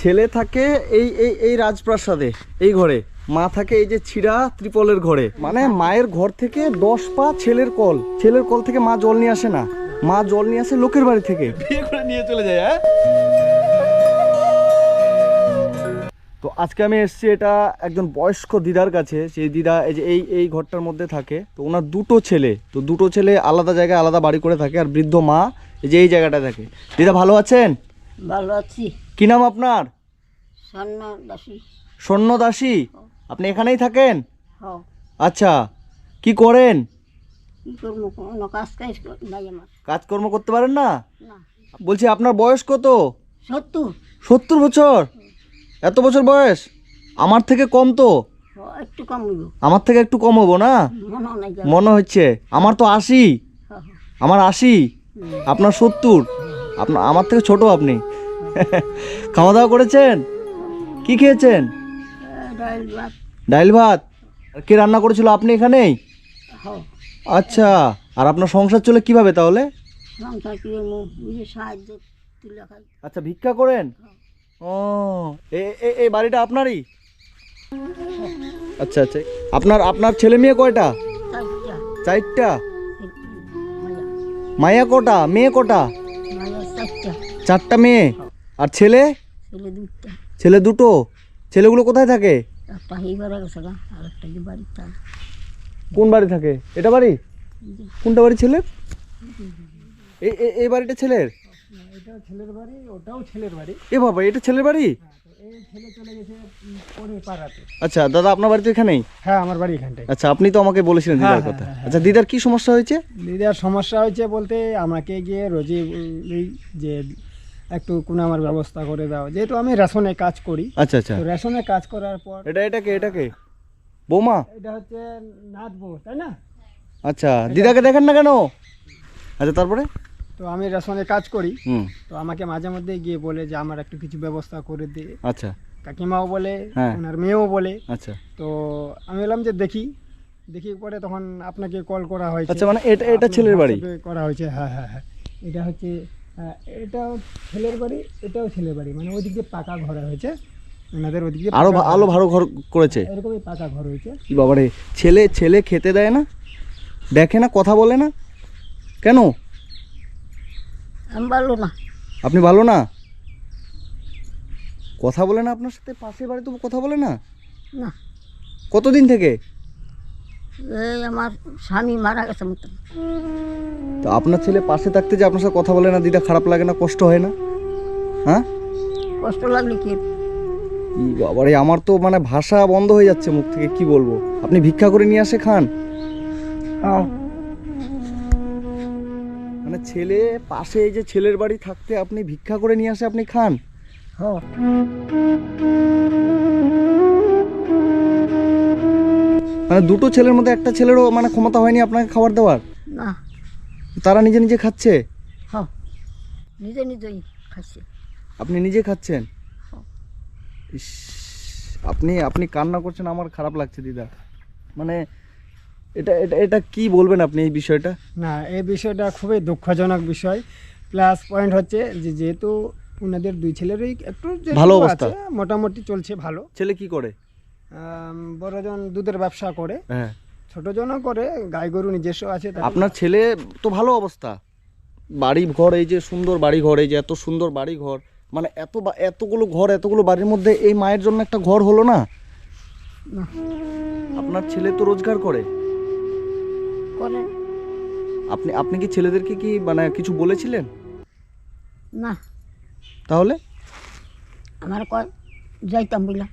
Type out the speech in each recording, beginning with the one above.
ছেলে থাকে এই এই এই রাজপ্রাসাদে এই ঘরে। মা থাকে এই যে ছিড়া ত্রিপলের ঘরে। মানে মায়ের ঘর থেকে দশ পা ছেলের কল। ছেলের কল থেকে মা জল নিয়ে আসে না। মা জল নিয়ে আসে লোকের বাড়ি থেকে। বিয়ে করে নিয়ে চলে যায় হ্যাঁ? তো আজকে আমি এসেছি এটা একজন বয়স্ক দিদার কাছে। সেই দিদা এই যে এই এই ঘরটার মধ্যে থাকে। তো ওনার দুটো ছেলে। তো দুটো ছেলে আলাদা জায়গায় আলাদা বাড়ি করে থাকে। আর বৃদ্ধ মা এই যে এই জায়গাটা থাকে। দিদা ভালো আছেন? ভালো আছি। কি নাম আপনার? স্বর্ণ দাসী। স্বর্ণ দাসী? আপনি এখানেই থাকেন? আচ্ছা কি করেন? কাজকর্ম করতে পারেন না? বলছি আপনার বয়স কত? সত্তর। সত্তর বছর? এত বছর বয়স? আমার থেকে কম তো। একটু কম আমার থেকে একটু কম হব না? মনে হচ্ছে। আমার তো আশি। আমার আশি। আপনার সত্তর। আপনার আমার থেকে ছোট আপনি। খাওয়া দাওয়া করেছেন? কি খেয়েছেন? ডাইল ভাত। কে রান্না করেছিল আপনি এখানেই? আচ্ছা আর আপনার সংসার চলে কীভাবে তাহলে? আচ্ছা ভিক্ষা করেন? ও এ- এ- এই বাড়িটা আপনারই? আচ্ছা আচ্ছা আপনার আপনার ছেলে মেয়ে কয়টা? চারটা। মায়া কটা? মেয়ে কটা? চারটা মেয়ে আর ছেলে? ছেলে দুটা ছেলে দুটো। ছেলেগুলো কোথায় থাকে? কোন বাড়ি থাকে? এটা বাড়ি? কোনটা বাড়ি ছেলের? এই বাড়িটা ছেলের? ছেলের বাড়ি ওটাও ছেলের বাড়ি এ বাবা এটা ছেলের বাড়ি? এই ছেলে চলে গেছে পরে পাড়াতে আচ্ছা দাদা আপনার বাড়ি তো এখানেই? হ্যাঁ আমার বাড়ি আচ্ছা আপনি তো আমাকে বলেছিলেন দিদার হ্যাঁ, কথা। হ্যাঁ, হ্যাঁ। আচ্ছা দিদার কি সমস্যা হয়েছে? দিদার সমস্যা হয়েছে বলতে আমাকে গিয়ে রোজই বলি যে একটু কোনো আমার ব্যবস্থা করে দাও। যেহেতু আমি রেশনে কাজ করি আচ্ছা আচ্ছা। তো রেশনে কাজ করার পর এটা এটাকে এটাকে বৌমা? এটা হচ্ছে নাচবো তাই না? আচ্ছা দিদাকে দেখেন না কেন? আচ্ছা তারপরে? তো আমি রেশনে কাজ করি হুম। তো আমাকে মাঝে মধ্যে গিয়ে বলে যে আমার একটু কিছু ব্যবস্থা করে দে। আচ্ছা। কাকিমাও বলে হ্যাঁ। ওনার মেয়েও বলে। আচ্ছা। তো আমি বললাম যে দেখি দেখি পরে তখন আপনাকে কল করা হয়েছে। আচ্ছা মানে এটা এটা আপনার ছেলের বাড়ি? করা হয়েছে হ্যাঁ হ্যাঁ হ্যাঁ। এটা হচ্ছে এটাও ছেলের বাড়ি এটাও ছেলের বাড়ি। মানে ওদিক দিয়ে পাকা ঘর হয়েছে। ওনাদের ওদিক দিয়ে আরও আলো ভালো ঘর করেছে? এরকমই পাকা ঘর হয়েছে। কি বাবারে ছেলে ছেলে খেতে দেয় না? দেখে না কথা বলে না? কেন? আমি ভালো না। আপনি ভালো না? কথা বলে না আপনার সাথে? পাশের বাড়ি তো কথা বলে না? না। কতদিন থেকে? এই আমার স্বামী মারা গেছে মতন তো আপনার ছেলে পাশে থাকতে যে আপনার সাথে কথা বলে না দিদা খারাপ লাগে না কষ্ট হয় না? হ্যাঁ? কষ্ট লাগলে কি? বাবারে আমার তো মানে ভাষা বন্ধ হয়ে যাচ্ছে মুখ থেকে কি বলব? আপনি ভিক্ষা করে নিয়ে আসে খান। মানে ছেলে পাশে এই যে ছেলের বাড়ি থাকতে আপনি ভিক্ষা করে নিয়ে আসে আপনি খান। হ মানে দুটো ছেলের মধ্যে একটা ছেলেরও মানে ক্ষমতা হয়নি আপনাকে খাবার দেওয়ার? না। তারা নিজে নিজে খাচ্ছে? হ নিজে নিজেই খাচ্ছে। আপনি নিজে খাচ্ছেন? হ্যাঁ। ইস, আপনি আপনি কান্না করছেন আমার খারাপ লাগছে দিদা। মানে এটা এটা এটা কি বলবেন আপনি এই বিষয়টা? না এই বিষয়টা খুবই দুঃখজনক বিষয়। প্লাস পয়েন্ট হচ্ছে যে যেহেতু ওনাদের দুই ছেলেরই একটু যেটুকু ভালো অবস্থা। আছে, মোটামুটি চলছে ভালো। ছেলে কি করে? বড়জন দুধের ব্যবসা করে হ্যাঁ। ছোটজনও করে গাই গরু নিজস্ব আছে আপনার ছেলে তো ভালো অবস্থা। বাড়ি ঘর এই যে সুন্দর বাড়ি ঘর এই যে এত সুন্দর বাড়ি ঘর মানে এত বা- এতগুলো ঘর এতগুলো বাড়ির মধ্যে এই মায়ের জন্য একটা ঘর হলো না? না। আপনার ছেলে তো রোজগার করে। করে। আপনি আপনি কি ছেলেদেরকে কি মানে কিছু বলেছিলেন? না। তাহলে? আমার কয় যাইতাম বললাম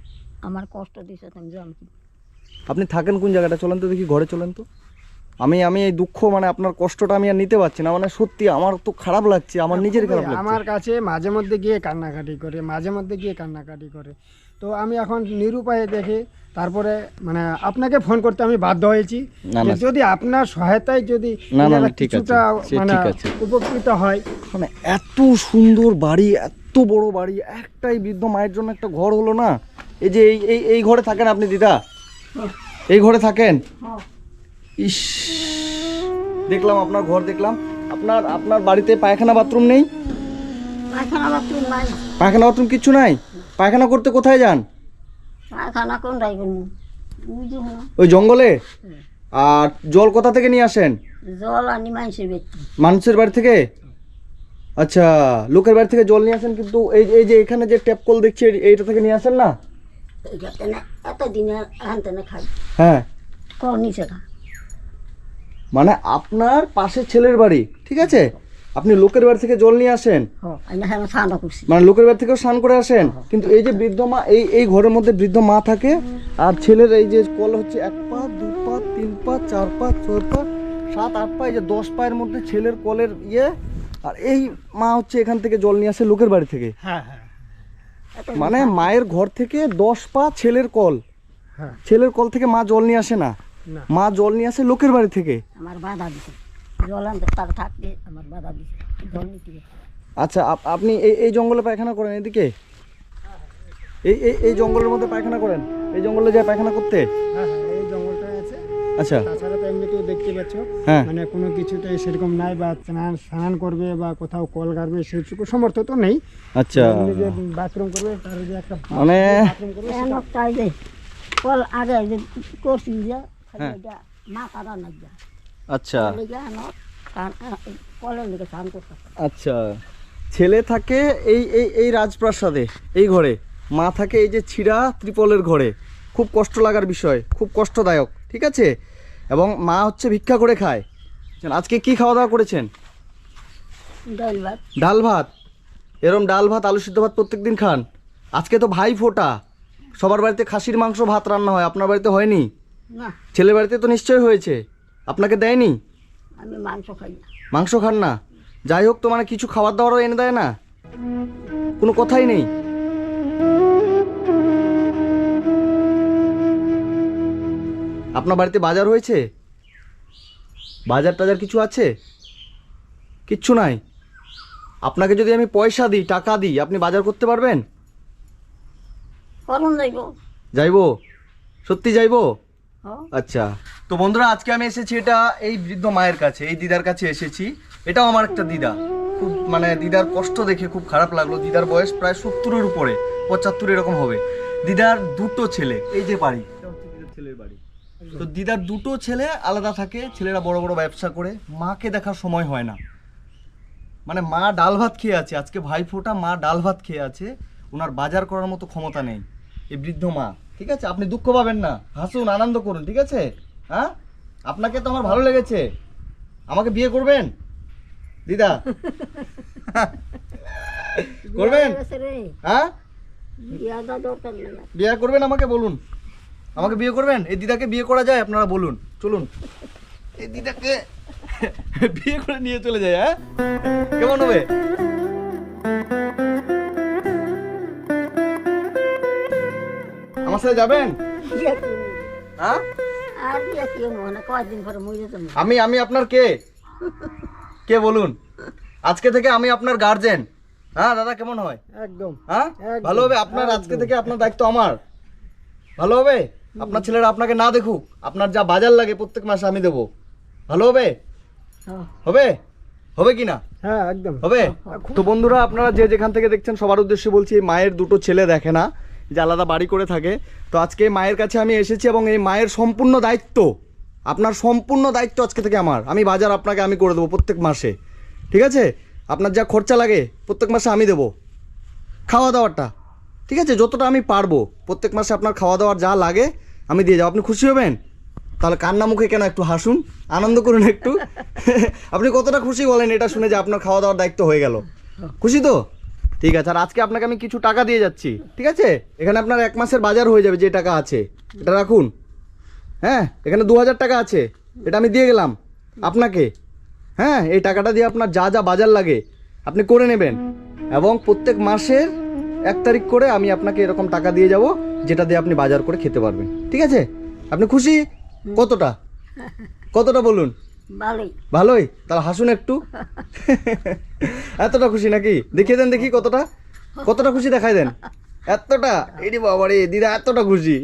আমার কষ্ট দিছে তুমি জান কি। আপনি থাকেন কোন জায়গাটা? চলেন তো দেখি ঘরে চলেন তো। আমি আমি এই দুঃখ মানে আপনার কষ্টটা আমি আর নিতে পারছি না মানে সত্যি আমার তো খারাপ লাগছে আমার নিজের খারাপ লাগছে। আমার কাছে মাঝে মধ্যে গিয়ে কান্নাকাটি করে মাঝে মধ্যে গিয়ে কান্নাকাটি করে। তো আমি এখন নিরুপায়ে দেখে তারপরে মানে আপনাকে ফোন করতে আমি বাধ্য হয়েছি। যদি আপনার সহায়তায় যদি না, না, ঠিক আছে, সে মানে ঠিক আছে। উপকৃত হয়। মানে এত সুন্দর বাড়ি এত বড় বাড়ি একটাই বৃদ্ধ মায়ের জন্য একটা ঘর হলো না। এই যে এই এই এই ঘরে থাকেন আপনি দিদা? এই ঘরে থাকেন? ইস দেখলাম আপনার ঘর দেখলাম। আপনার আপনার বাড়িতে পায়খানা বাথরুম নেই? পায়খানা বাথরুম নাই। পায়খানা বাথরুম কিচ্ছু নাই? পায়খানা করতে কোথায় যান? পায়খানা ওই জঙ্গলে? আর জল কোথা থেকে নিয়ে আসেন? জল আনি মানুষের বাড়ি থেকে। আচ্ছা লোকের বাড়ি থেকে জল নিয়ে আসেন কিন্তু এই এই যে এখানে যে ট্যাপ কল দেখছি এই- এইটা থেকে নিয়ে আসেন না? হ্যাঁ। নিচে মানে আপনার পাশের ছেলের বাড়ি ঠিক আছে? আপনি লোকের বাড়ি থেকে জল নিয়ে আসেন। হ্যাঁ মানে লোকের বাড়ি থেকেও স্নান করে আসেন। কিন্তু এই যে বৃদ্ধ মা এই এই ঘরের মধ্যে বৃদ্ধ মা থাকে আর ছেলের এই যে কল হচ্ছে এক পা দু পা তিন পা চার পা ছয় পা সাত আট পা এই যে দশ পায়ের মধ্যে ছেলের কলের ইয়ে আর এই মা হচ্ছে এখান থেকে জল নিয়ে আসে লোকের বাড়ি থেকে। হ্যাঁ হ্যাঁ। মানে মায়ের ঘর থেকে দশ পা ছেলের কল। হ্যাঁ। ছেলের কল থেকে মা জল নিয়ে আসে না। না। মা জল নিয়ে আসে লোকের বাড়ি থেকে। আমার বাধা দিছে। জল আনতে তার থাকতে আমার বাধা দিছে। জল নিতে আচ্ছা আপ- আপনি এই এই জঙ্গলে পায়খানা করেন এদিকে? এই এই এই জঙ্গলের মধ্যে পায়খানা করেন। এই জঙ্গলে যায় পায়খানা করতে? হ্যাঁ হ্যাঁ এই জঙ্গলটা আছে। আচ্ছা। তাছাড়া তো দেখতে পাচ্ছ। হ্যাঁ। মানে কোনো কিছুতেই সেরকম নাই বা স্নান স্নান করবে বা কোথাও কল গাড়বে সেটুকু সমর্থ তো নেই। আচ্ছা। যে বাথরুম করবে তার যে একটা মানে বাথরুম করবে কেন কল আগে যে করছি যে খালি হ্যাঁ। এটা মা কাদা না আচ্ছা। লেগে আনো কলের লেগে স্নান করতে আচ্ছা। ছেলে থাকে এই এই এই রাজপ্রাসাদে এই ঘরে। মা থাকে এই যে ছিঁড়া ত্রিপলের ঘরে। খুব কষ্ট লাগার বিষয় খুব কষ্টদায়ক ঠিক আছে? এবং মা হচ্ছে ভিক্ষা করে খায়। আজকে কি খাওয়া দাওয়া করেছেন? ডাল ভাত। ডাল ভাত? এরম ডাল ভাত আলু সিদ্ধ ভাত প্রত্যেক দিন খান। আজকে তো ভাই ফোটা। সবার বাড়িতে খাসির মাংস ভাত রান্না হয়। আপনার বাড়িতে হয়নি? না। ছেলের বাড়িতে তো নিশ্চয়ই হয়েছে। আপনাকে দেয়নি? আমি মাংস খাই না। মাংস খান না। যাই হোক তো মানে কিছু খাবার দাবারও এনে দেয় না। কোনো কথাই নেই। আপনার বাড়িতে বাজার হয়েছে? বাজার টাজার কিছু আছে? কিচ্ছু নাই। আপনাকে যদি আমি পয়সা দিই টাকা দিই আপনি বাজার করতে পারবেন? যাইব। সত্যি যাইব? আচ্ছা। তো বন্ধুরা আজকে আমি এসেছি এটা এই বৃদ্ধ মায়ের কাছে এই দিদার কাছে এসেছি। এটাও আমার একটা দিদা। খুব মানে দিদার কষ্ট দেখে খুব খারাপ লাগল। দিদার বয়স প্রায় সত্তরের উপরে পঁচাত্তর এরকম হবে। দিদার দুটো ছেলে এই যে বাড়ি। এটা হচ্ছে দিদার ছেলের বাড়ি। তো দিদার দুটো ছেলে আলাদা থাকে ছেলেরা বড় বড় ব্যবসা করে মাকে দেখার সময় হয় না। মানে মা ডাল ভাত খেয়ে আছে আজকে ভাই ফোটা মা ডাল ভাত খেয়ে আছে ওনার বাজার করার মতো ক্ষমতা নেই। এই বৃদ্ধ মা ঠিক আছে? আপনি দুঃখ পাবেন না হাসুন আনন্দ করুন ঠিক আছে? হ্যাঁ? আপনাকে তো আমার ভালো লেগেছে। আমাকে বিয়ে করবেন? দিদা? করবেন? হ্যাঁ। বিয়ে করবেন আমাকে বলুন। আমাকে বিয়ে করবেন? এই দিদাকে বিয়ে করা যায়? আপনারা বলুন। চলুন। এই দিদাকে বিয়ে করে নিয়ে চলে যায় হ্যাঁ? কেমন হবে? আমার সাথে যাবেন? হ্যাঁ? মানে আমি আমি আপনার কে? কে বলুন? আজকে থেকে আমি আপনার গার্জেন হ্যাঁ দাদা কেমন হয়? একদম। হ্যাঁ? ভালো হবে? আপনার আজকে থেকে আপনার দায়িত্ব আমার। ভালো হবে? আপনার ছেলেরা আপনাকে না দেখুক আপনার যা বাজার লাগে প্রত্যেক মাসে আমি দেবো। ভালো হবে? হ্যাঁ। হবে? হবে কি না? হ্যাঁ একদম। হবে? তো বন্ধুরা আপনারা যে যেখান থেকে দেখছেন সবার উদ্দেশ্যে বলছি এই মায়ের দুটো ছেলে দেখে না যে আলাদা বাড়ি করে থাকে। তো আজকে এই মায়ের কাছে আমি এসেছি এবং এই মায়ের সম্পূর্ণ দায়িত্ব আপনার সম্পূর্ণ দায়িত্ব আজকে থেকে আমার। আমি বাজার আপনাকে আমি করে দেবো প্রত্যেক মাসে। ঠিক আছে? আপনার যা খরচা লাগে প্রত্যেক মাসে আমি দেবো। খাওয়া দাওয়াটা ঠিক আছে? যতটা আমি পারব প্রত্যেক মাসে আপনার খাওয়া দাওয়ার যা লাগে আমি দিয়ে যাব আপনি খুশি হবেন? তাহলে কান্না মুখে কেন একটু হাসুন? আনন্দ করুন একটু। আপনি কতটা খুশি বলেন এটা শুনে যে আপনার খাওয়া দাওয়ার দায়িত্ব হয়ে গেল। খুশি তো? ঠিক আছে, আর আজকে আপনাকে আমি কিছু টাকা দিয়ে যাচ্ছি। ঠিক আছে? এখানে আপনার এক মাসের বাজার হয়ে যাবে যে টাকা আছে। এটা রাখুন। হ্যাঁ এখানে দু হাজার টাকা আছে। এটা আমি দিয়ে গেলাম আপনাকে। হ্যাঁ এই টাকাটা দিয়ে আপনার যা যা বাজার লাগে আপনি করে নেবেন। এবং প্রত্যেক মাসের এক তারিখ করে আমি আপনাকে এরকম টাকা দিয়ে যাব যেটা দিয়ে আপনি বাজার করে খেতে পারবেন। ঠিক আছে? আপনি খুশি? কতটা? কতটা বলুন? ভালোই। ভালোই? তাহলে হাসুন একটু। এতটা খুশি নাকি? দেখিয়ে দেন দেখি কতটা। কতটা খুশি দেখাই দেন। এতটা? এটি বাবা রে দিদা এতটা খুশি।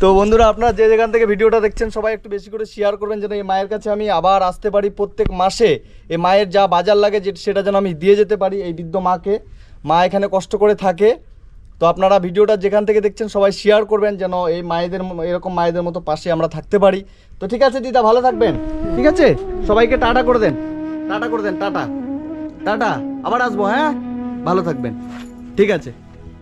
তো বন্ধুরা আপনারা যে যেখান থেকে ভিডিওটা দেখছেন সবাই একটু বেশি করে শেয়ার করবেন যেন এই মায়ের কাছে আমি আবার আসতে পারি প্রত্যেক মাসে। এই মায়ের যা বাজার লাগে যে সেটা যেন আমি দিয়ে যেতে পারি এই বৃদ্ধ মাকে। মা এখানে কষ্ট করে থাকে। তো আপনারা ভিডিওটা যেখান থেকে দেখছেন সবাই শেয়ার করবেন যেন এই মায়েদের এরকম মায়েদের মতো পাশে আমরা থাকতে পারি। তো ঠিক আছে দিদা, ভালো থাকবেন। ঠিক আছে? সবাইকে টাটা করে দেন। টাটা করে দেন, টাটা। টাটা, আবার আসব হ্যাঁ? ভালো থাকবেন। ঠিক আছে।